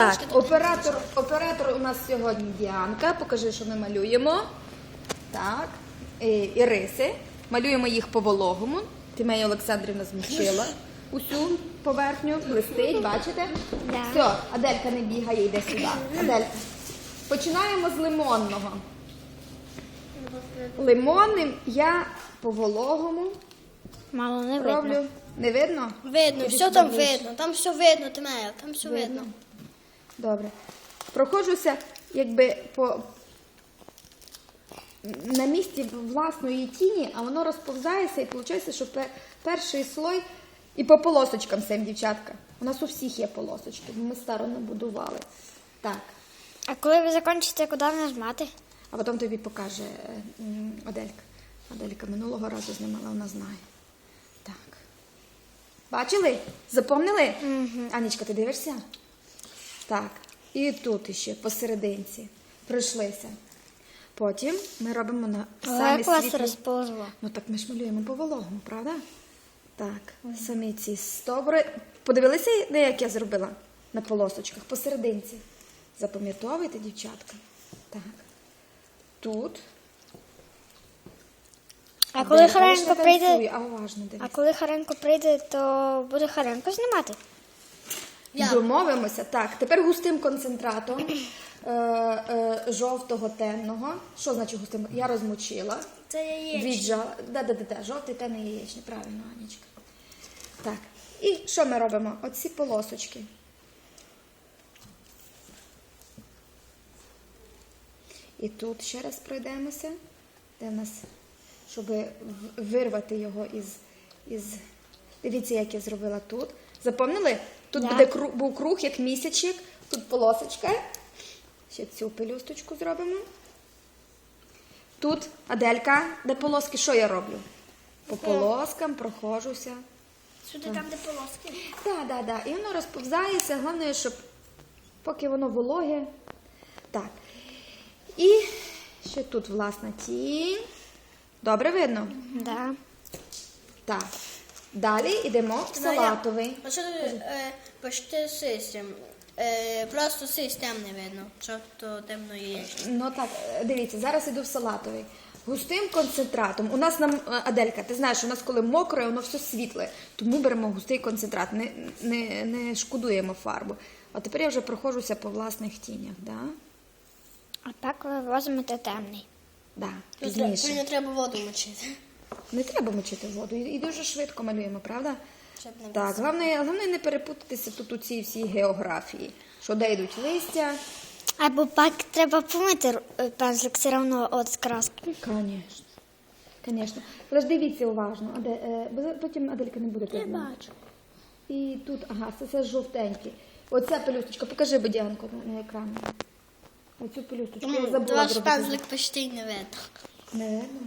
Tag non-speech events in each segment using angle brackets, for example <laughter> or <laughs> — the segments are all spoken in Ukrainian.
Так, оператор, оператор у нас сьогодні Діанка. Покажи, що ми малюємо. Так, і, іриси. Малюємо їх по вологому. Тимея Олександрівна змочила усю поверхню, блистить, бачите? Да. Все, Аделька не бігає, йде сюди. Аделька. Починаємо з лимонного. Лимонним я по вологому Мало не видно. роблю. Не видно? Видно, все там видно, там все видно, Тимея, там все видно. Добре. Проходжуся якби по на місці власної тіні, а воно розповзається і виходить, що пе- перший слой і по полосочкам сам, дівчатка. У нас у всіх є полосочки, бо ми старо не будували. Так. А коли ви закінчите, куди нажмати? А потім тобі покаже е, м, Аделька. Аделька минулого разу знімала, вона знає. Так. Бачили? Запомнили? Анічка, ти дивишся? Так. І тут іще посерединці. Пройшлися. Потім ми робимо на самі світлі. розповзло? Ну так ми ж малюємо по вологому, правда? Так, самі ці стовбури. Подивилися, де як я зробила на полосочках, посерединці. Запам'ятовуйте, дівчатка. Так. Тут. А коли Харенко прийде, А уважно а коли Харенко прийде, то буде Харенко знімати? Я. Домовимося. Так, тепер густим концентратом е, е, жовтого темного. Що значить густим? Я розмочила. Це яєчня. Віджала. Да, да, да, да. Жовтий темний яєчний, правильно, Анічка. Так. І що ми робимо? Оці полосочки. І тут ще раз пройдемося, де в нас, щоб вирвати його із. із... Дивіться, як я зробила тут. Запомнили? Тут Да. буде кру- був круг, як місячик, тут полосочка. Ще цю пелюсточку зробимо. Тут Аделька, де полоски, що я роблю? По полоскам проходжуся. Сюди там, де полоски. Так, так, так. І воно розповзається. Головне, щоб поки воно вологе. Так. І ще тут, власна, тінь. Добре видно? Да. Так. Далі йдемо в салатовий. А що ти е, почти систем? Е, просто систем не видно, що то темно яєчня. Ну так, е, дивіться, зараз іду в салатовий. Густим концентратом. У нас нам, Аделька, ти знаєш, у нас коли мокре, воно все світле. Тому беремо густий концентрат, не, не, не шкодуємо фарбу. А тепер я вже проходжуся по власних тінях. Да? А так ви возьмете темний. Да, пізніше. не треба воду мочити. Не треба мочити воду. І і дуже швидко малюємо, правда? Щоб не Так, головне, головне не перепутатися тут у цій всій географії. Що де йдуть листя. Або пак треба помити ру- е, пензлик все одно от краски. Звісно. Звісно. Але ж дивіться уважно, а де, е, бо потім Аделька не буде Я видно. бачу. І тут, ага, це, це жовтенький. Оця пелюсточка, покажи Бодянку на, на екрані. Оцю пелюсточку. Я забула Ваш зробити. пензлик почти й не видно. Не видно?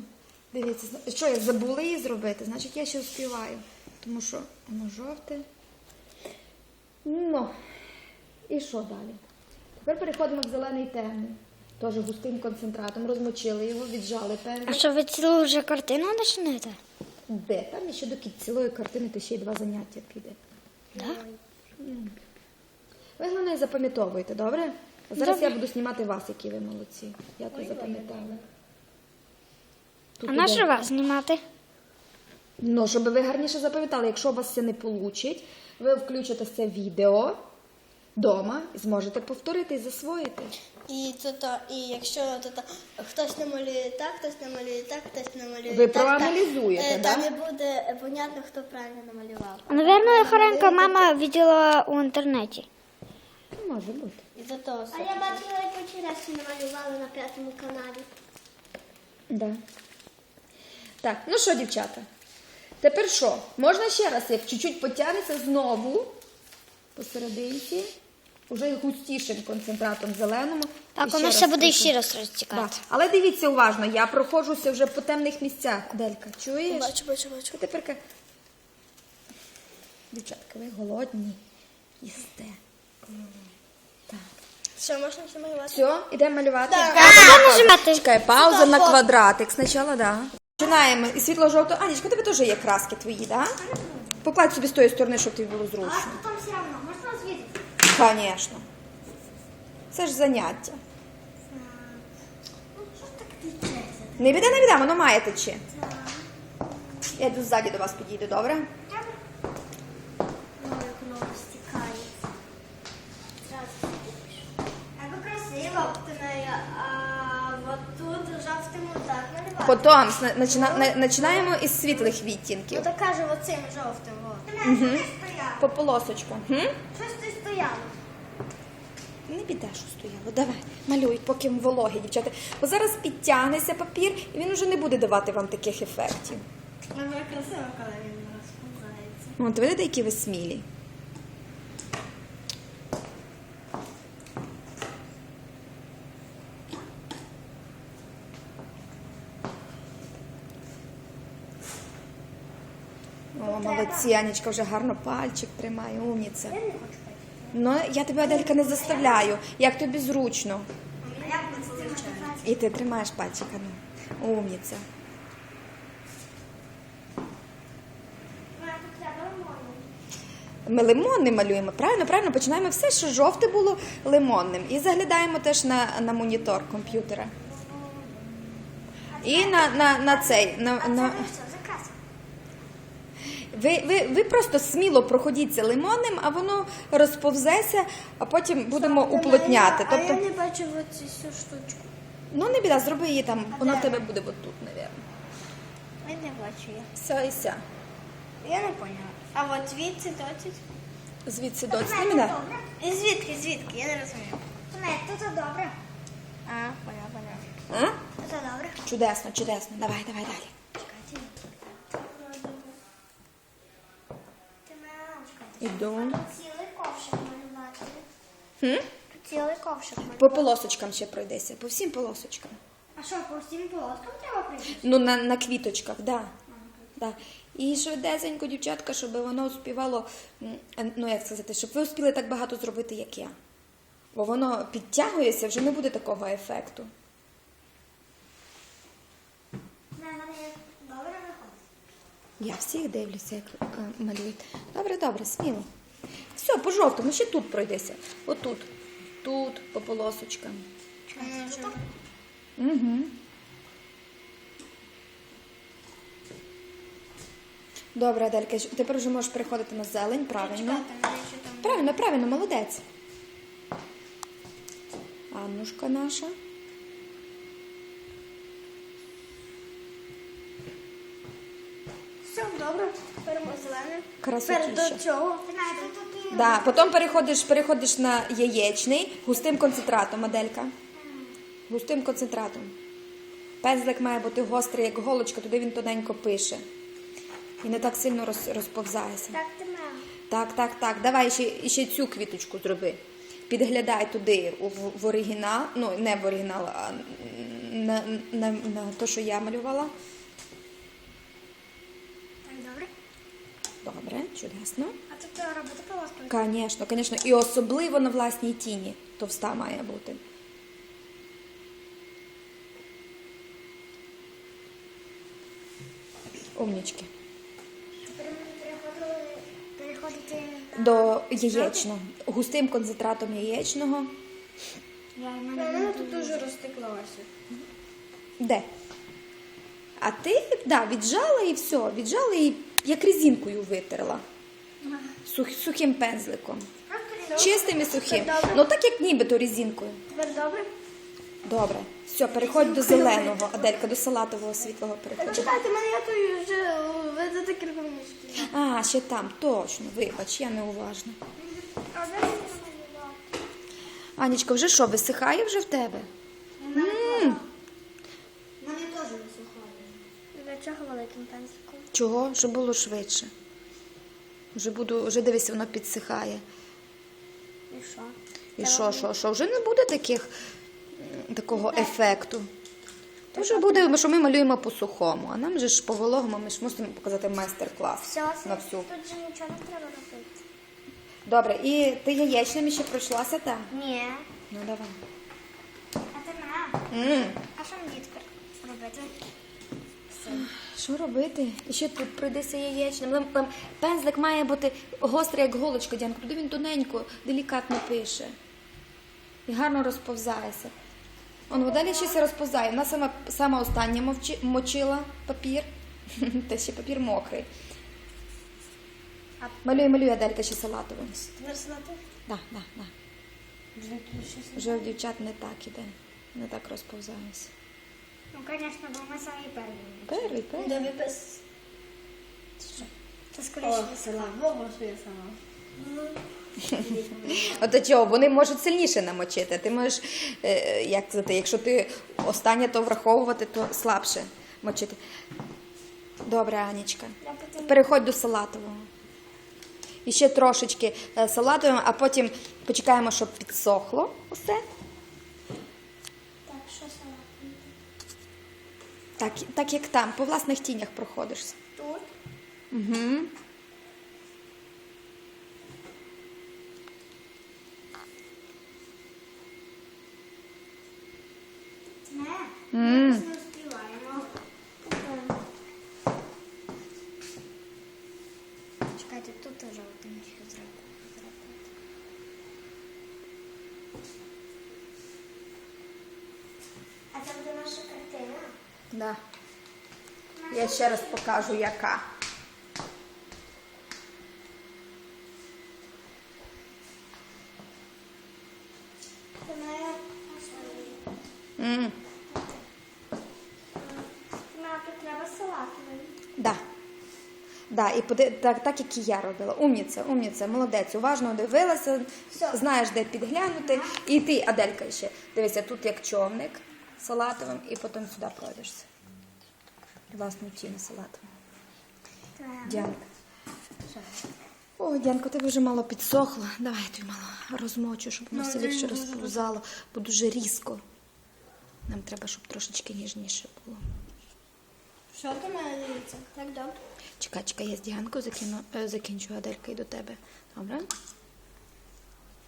Дивіться, що я забула її зробити, значить я ще успіваю. Тому що воно жовте. Ну, і що далі? Тепер переходимо в зелений темний. Теж густим концентратом. Розмочили його, віджали А що ви цілу вже картину почнете? Де? Там ще до цілої картини то ще й два заняття піде. Да? Ви головне запам'ятовуйте, добре? А зараз я буду знімати вас, які ви молодці. Я то запам'ятала. Тут А на іде. що вас знімати? Ну, щоб ви гарніше запам'ятали, якщо у вас це не вийде, ви включите це відео вдома і зможете повторити і засвоїти. І то, то, і якщо то, то, хтось намалює так, хтось намалює так, хтось намалює Ви так. так, проаналізуєте, е, да? Там не буде е, понятно, хто правильно намалював. А, Наверно, Харенко мама виділа у інтернеті. Ну, Може бути. І за того А я бачила, як вчора намалювали на п'ятому каналі. Да. Так, ну що, дівчата? Тепер що? Можна ще раз, як чуть-чуть потягнеться знову посерединці, уже густішим концентратом зеленому. Так, воно ще ще буде ще раз розтікати. Але дивіться уважно, я проходжуся вже по темних місцях. Делька, чуєш? Бачу, бачу, бачу. Тепер, ка- дівчатка, ви голодні, їсте. Так. Все, можна все малювати? Все, ідемо малювати? Так. Пауза. Чекай, пауза на квадратик. Спочатку, да. Починаємо. І світло-жовто. Анічка, тебе теж є краски твої, да? Покладь собі з тої сторони, щоб тобі було зручно. А там все одно, можна розвідати? Звісно. Це ж заняття. Ну, що так течеться? Не біда, не біда, воно має течі. Я йду ззаді до вас підійду, добре? Ну, як воно стікає. Зразу Або красиво. А от тут жовтим так наливати. Потім починаємо із світлих відтінків. Ну так каже оцим жовтим. Угу. По полосочку. Гм? Щось ти стояла. Не біда, що стояло. Давай, малюй, поки вологі, дівчата. Бо зараз підтягнеться папір, і він вже не буде давати вам таких ефектів. Ну, вже красиво, коли він розповзається. От видите, які ви смілі. Молодці, Анічка вже гарно пальчик тримає, умніця. Я не хочу. Ну, я тебе, Аделька, не заставляю. Як тобі зручно. І ти тримаєш пальчика, ну. Умніця. Лимонний. Ми лимонним малюємо. Правильно, правильно, починаємо все, що жовте було лимонним. І заглядаємо теж на, на монітор комп'ютера. І на, на, на цей. На, на... не все. Ви, ви, ви просто сміло проходіться лимонним, а воно розповзеться, а потім будемо уплотняти. А я Тобто, не бачив оцю всю штучку. ну не біда, зроби її там, воно в тебе буде отут, мабуть. Я не бачу я. Все і ся. Я не поняла. А от звідси доці. Звідси до не біда. І звідки, звідки? Я не розумію. Не, тут добре. А, поняла, поняла. А? Тут добре. Чудесно, чудесно. Давай, давай далі. Ти мене чекайте. Іду. Тут цілий ковшик малювати. Хм? Тут цілий ковшик малювати. По полосочкам ще пройдеся, по всім полосочкам. А що, по всім полоскам треба прийти? Ну, на, на квіточках, да. да. І швидесенько, дівчатка, щоб воно успівало, е, ну як сказати, щоб ви успіли так багато зробити, як я. Бо воно підтягується, вже не буде такого ефекту. Не, мене добре виходить. Я всіх дивлюся, як е, малюють. Добре, добре, сміло. Все, по жовтому, ще тут пройдеся. Отут. Тут, по полосочкам. Угу. Добре, Аделька, тепер вже можеш переходити на зелень, правильно. Правильно, правильно, молодець. Аннушка наша. Все, добре. Тепер ми До цього. Да, потім переходиш, переходиш на яєчний густим концентратом, Аделька. Густим концентратом. Пензлик має бути гострий, як голочка, туди він тоненько пише. І не так сильно роз, розповзається. Так, ти. Так, так, так. Давай ще, ще цю квіточку зроби. Підглядай туди в, в оригінал, ну не в оригінал, а на, на, на те, що я малювала. Так, добре. Добре, чудесно. А тут треба робити полосками. Звісно, звісно. І особливо на власній тіні. Товста має бути. Умнічки. Тепер ми переходили, переходити До яєчного. Густим концентратом яєчного. Я в мене мене тут дуже розтеклося. Де? А ти да, віджала і все. Віджала і як резинкою витерла. Сух, сухим пензликом. Чистим і сухим. Ну так як нібито резинкою. Тепер добре? Добре. Все, переходь до зеленого, Аделька, до салатового світлого переходь. Чекайте, мене я тут вже видати кірковнички. А, ще там, точно, вибач, я неуважна. Анічка, вже що, висихає вже в тебе? Мене теж не сухає. Чого великим пензликом? Чого? Щоб було швидше. Вже буду, вже дивись, воно підсихає. І що? І що, що, що? Вже не буде таких, такого ефекту. То вже буде, що ми малюємо по сухому, а нам же ж по вологому ми ж мусимо показати майстер-клас на всю. тут же нічого не треба робити. Добре, і ти яєчними ще пройшлася там? Ні. Ну давай. А ти мене? м А що мені тепер робити? Що робити? І ще тут пройдеться яєчним. Пензлик має бути гострий, як голочка, Дянко. Туди він тоненько, делікатно пише. і гарно розповзається. Он вода ще розповзає. Вона сама, сама остання мовчи, мочила папір, <laughs> та ще папір мокрий. Малюй, малюй, Аделька, ще салатовим. Да, да, да. Вже в дівчат не так іде. Не так розповзається. Ну, звісно, бо ми самі перші. Перший, перший. Де випис? Це О, скоріше. слава Богу, що я сама. <laughs> От чого, вони можуть сильніше намочити. Ти можеш, е, як сказати, якщо ти останнє то враховувати, то слабше мочити. Добре, Анічка. Переходь до салатового. І ще трошечки е, салатовим, а потім почекаємо, щоб підсохло усе. Так, що салат? Так, так як там, по власних тінях проходишся. Тут. Угу. Не, М. ми не успіваємо. Чекайте, тут теж один ще зробити. А це буде наша картина. Да. Я ще раз покажу, яка. Це тут треба салатовий. Да. Да, і поди- так, так, як і я робила. Умніця, умніця, молодець. Уважно дивилася, знаєш, де підглянути. І ти, Аделька, ще дивися, тут як човник салатовим, і потім сюди пройдешся. Власну тіну салатовим. Дянка. О, Дянко, тебе вже мало підсохло. Давай я тобі мало розмочу, щоб воно все ліпше розповзало, бо дуже різко. Нам треба, щоб трошечки ніжніше було. Що ти мене дивиться? Так добре. Чекай, чекай, я з Діанкою закину, е, закінчу Аделька і до тебе. Добре?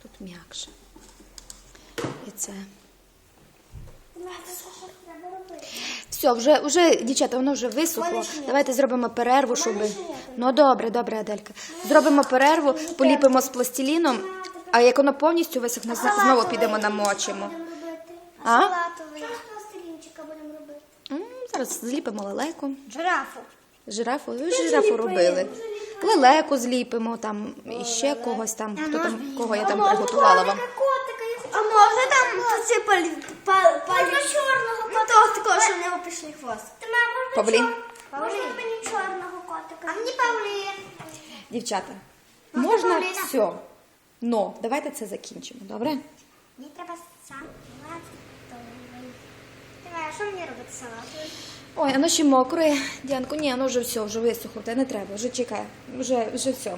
Тут м'якше. І це. Все, вже, вже, дівчата, воно вже висохло. Давайте зробимо перерву, щоб. Ну добре, добре, Аделька. Зробимо перерву, поліпимо з пластиліном, а як воно повністю висохне, знову підемо намочимо. А? М, Зараз зліпимо лелеку. Жирафу. Жирафу, ви ж жирафу робили. Лелеку зліпимо там і ще когось там, хто там, кого я там приготувала вам. А може там посипали Можна чорного котика. того такого, що в нього пішли хвост. Ти мене можна чор- Можна мені чорного котика? А мені Павлін. Дівчата, можна все. Но давайте це закінчимо, добре? Мені треба сам салатовий. Що мені робити салатовий? Ой, воно ще мокре. Діанко, ні, воно вже все, вже висохло, та не треба, вже чекай, вже, вже все.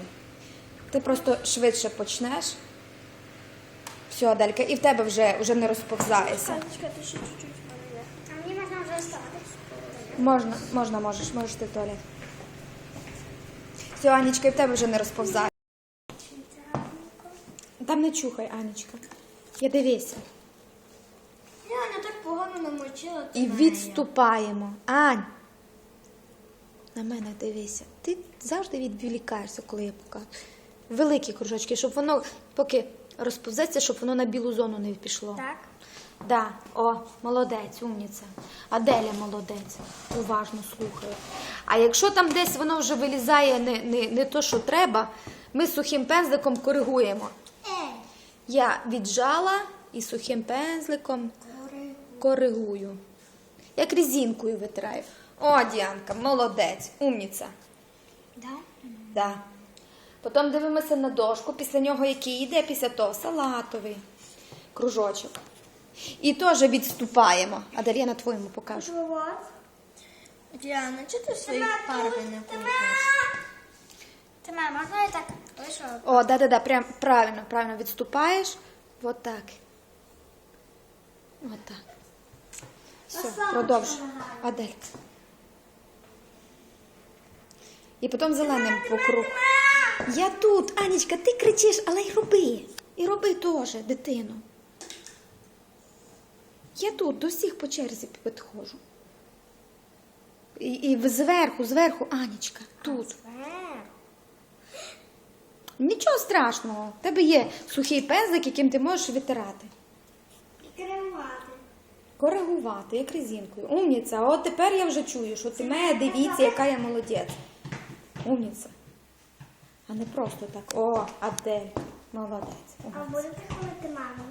Ти просто швидше почнеш. Все, Аделька, і в тебе вже, вже не розповзається. Чекай, ти ще чуть-чуть поліє. А мені можна вже. Можна, можна, можеш, можеш ти в туалет. Все, Анічка, і в тебе вже не розповзається. Там не чухай, Анічка. Я дивися. Я не так погано намочила. І відступаємо. Ань. На мене дивися. Ти завжди відволікаєшся, коли я показую. Великі кружочки, щоб воно поки розповзеться, щоб воно на білу зону не пішло. Так. Да. О, молодець, умніця. Аделя молодець. Уважно слухає. А якщо там десь воно вже вилізає не, не, не то, що треба, ми сухим пензликом коригуємо. Ей. Я віджала і сухим пензликом коригую. Як резинкою витираю. О, Діанка, молодець, умніця. Да? Да. Потім дивимося на дошку, після нього який йде, після того салатовий кружочок. І теж відступаємо. А далі я на твоєму покажу. Діана, чи ти свої фарби не купиш? Ти мене можна і так? О, да-да-да, прям правильно, правильно відступаєш. Вот так. Вот так. Все, продовж. Аделька. І потім зеленим по кругу. Я тут, Анічка, ти кричиш, але й роби. І роби теж, дитину. Я тут до всіх по черзі підходжу. І, і зверху, зверху, Анічка, тут. Нічого страшного. В тебе є сухий пензлик, яким ти можеш витирати. коригувати як резинкою. Умніця. От тепер я вже чую, що ти мене дивіться, яка я молодець. Умніця. А не просто так. О, Адель. Молодець. А будете ходити маму?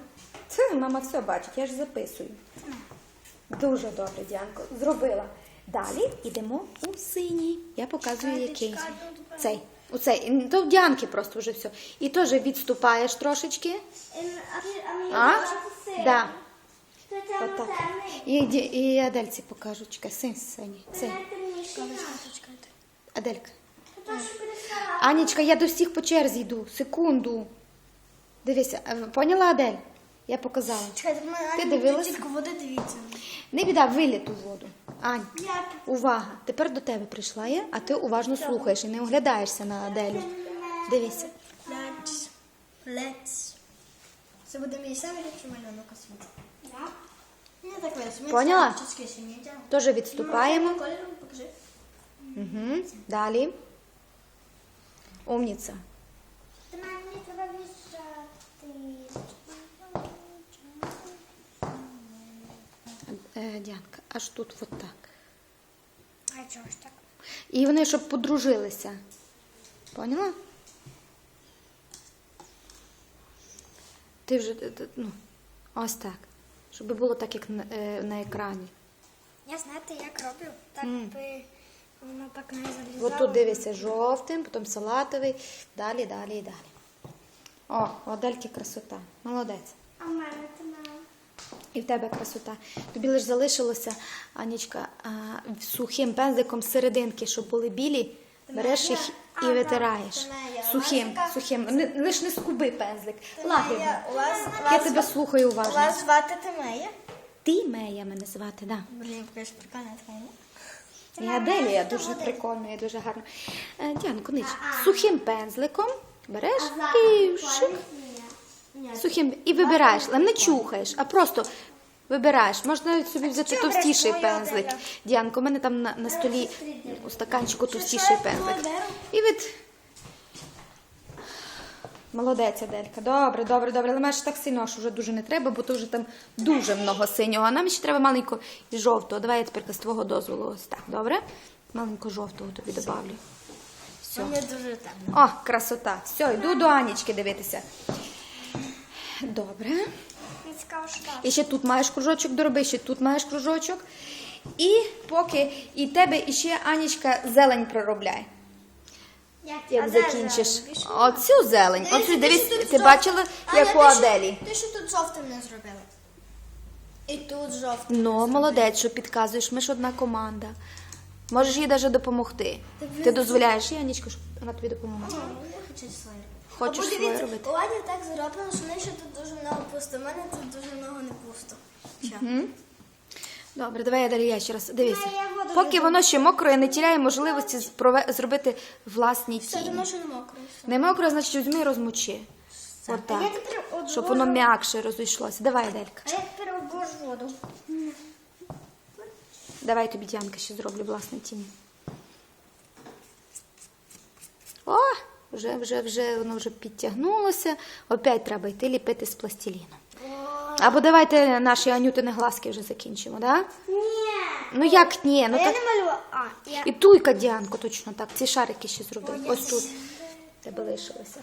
Це мама все бачить, я ж записую. Дуже добре, Діанко. Зробила. Далі йдемо у синій. Я показую, який. Цей. У цей. То в Діанки просто вже все. І теж відступаєш трошечки. Ем, А. Да. Отак. темний. І, і Адельці покажу. Чекай, син синій. Цей. Це. Аделька. Анічка, я до всіх по черзі йду. Секунду. Дивися, е, поняла Адель? Я показала. Чекайте, Ти дивилась? тільки води дивіться. Не біда, виліт у воду. Ань, увага. Тепер до тебе прийшла я, а ти уважно слухаєш і не оглядаєшся на Аделю. Дивися. Це буде мій самий ліпший малюнок у світі. Так. Весь. Поняла? Теж відступаємо. Покажи. Угу. Далі. В'їжджати. Е, Діанка, аж тут от так. А чого ж так? І вони щоб подружилися. Поняла? Ти вже е, е, ну, ось так. Щоб було так, як на, на екрані. Я знаєте, як роблю? Так би воно так не залізало. От тут дивися жовтим, потім салатовий, далі, далі і далі. О, у Адельки красота. Молодець. А в мене мама. І в тебе красота. Тобі лише залишилося, Анічка, а, сухим пензиком серединки, щоб були білі, береш їх і витираєш. Сухим, сухим. Лиш не скуби пензлик. Лагідно. У вас, Я тебе слухаю уважно. Вас звати Тимея? Ти Мея мене звати, да. Блін, якась прикольна Тимея. І Аделія дуже прикольно і дуже гарно. Діана Конич, нич, сухим пензликом береш і шик. Сухим і вибираєш, але не чухаєш, а просто вибираєш. Можна навіть собі взяти товстіший пензлик. Діанко, у мене там на, на столі у стаканчику товстіший пензлик. І від. Молодець, Аделька. Добре, добре, добре. Але маєш так сильно, що вже дуже не треба, бо то вже там дуже много синього. А нам ще треба маленько і жовтого. Давай я тепер з твого дозволу ось так, добре? Маленько жовтого тобі добавлю. Все. Мені дуже темно. О, красота. Все, йду до Анічки дивитися. Добре. І ще тут маєш кружочок дороби, ще тут маєш кружочок. І поки і тебе іще Анічка зелень проробляй. Як закінчиш. Оцю зелень. Оцю дивись, ти бачила, як у Аделі. Ти що тут жовтим не зробила? І тут жовтим. Ну, молодець, що підказуєш, ми ж одна команда. Можеш їй навіть допомогти. Ти дозволяєш їй, Анічка, щоб вона тобі допомогла. Я хочу своє робити. Хочеш своє робити? У Ані так зроблено, що в неї ще тут дуже много пусто. У мене тут дуже много не пусто. Добре, давай я далі я ще раз. Дивися. я воду Поки воно ще мокре, я не тіряє можливості спрове- зробити власні Все, тіні. тому що не мокро. все. Не мокро, значить візьми і розмочи. Отак. Я тепер одложу. Щоб воно м'якше розійшлося. Давай, Аделька. А я тепер обложу воду. Давай тобі Діанка ще зроблю власні тіні. О, вже, вже, вже воно вже підтягнулося. Опять треба йти ліпити з пластиліну. Або давайте наші Анютини глазки вже закінчимо, да? Ні. Ну як ні? Ну я так. не малювала. А, я... І туйка Діанко точно так. Ці шарики ще зроби. Ось тут. Тебе лишилося.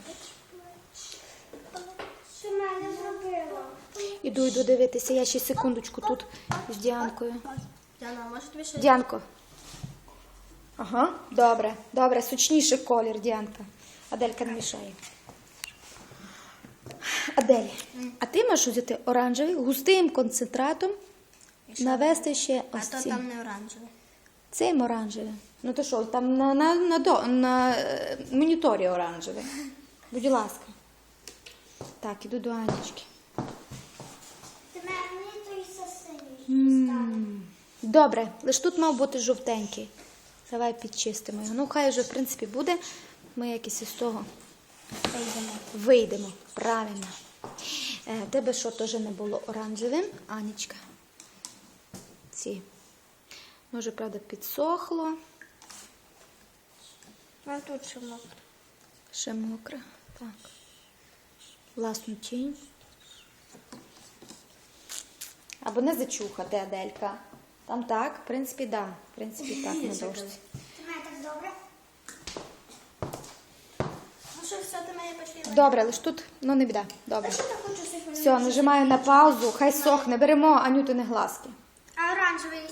Що мене зробила? Іду, йду дивитися. Я ще секундочку тут з Діанкою. Діана, може тобі ще... Діанко. Ага, добре, добре, сучніший колір, Діанка. Аделька не мішає. Адель, а ти можеш взяти оранжевий густим концентратом, навести ще А то там не оранжевий. Цим оранжевим. Ну то що, там на, на, на, до- на е, моніторі оранжевий. <laughs> Будь ласка. Так, іду до Анічки. Ти мені той сосиній стане. Добре, лиш тут мав бути жовтенький. Давай підчистимо його. Ну, хай вже, в принципі, буде. Ми якось із того вийдемо. Вийдемо. Правильно. Е, тебе що теж не було оранжевим, Анічка? Ці. Може, правда, підсохло. А тут ще мокро. Ще мокре. Так. Власну тінь. Або не зачухати, Аделька. Там так, в принципі, да. В принципі, так, на дошці. Ти мене так добре? Ну що, все, ти мене почти. Добре, лиш тут, ну не біда. Добре. Що ти хочеш їх Все, нажимаю на паузу, хай сохне. Беремо Анютини глазки. А оранжевий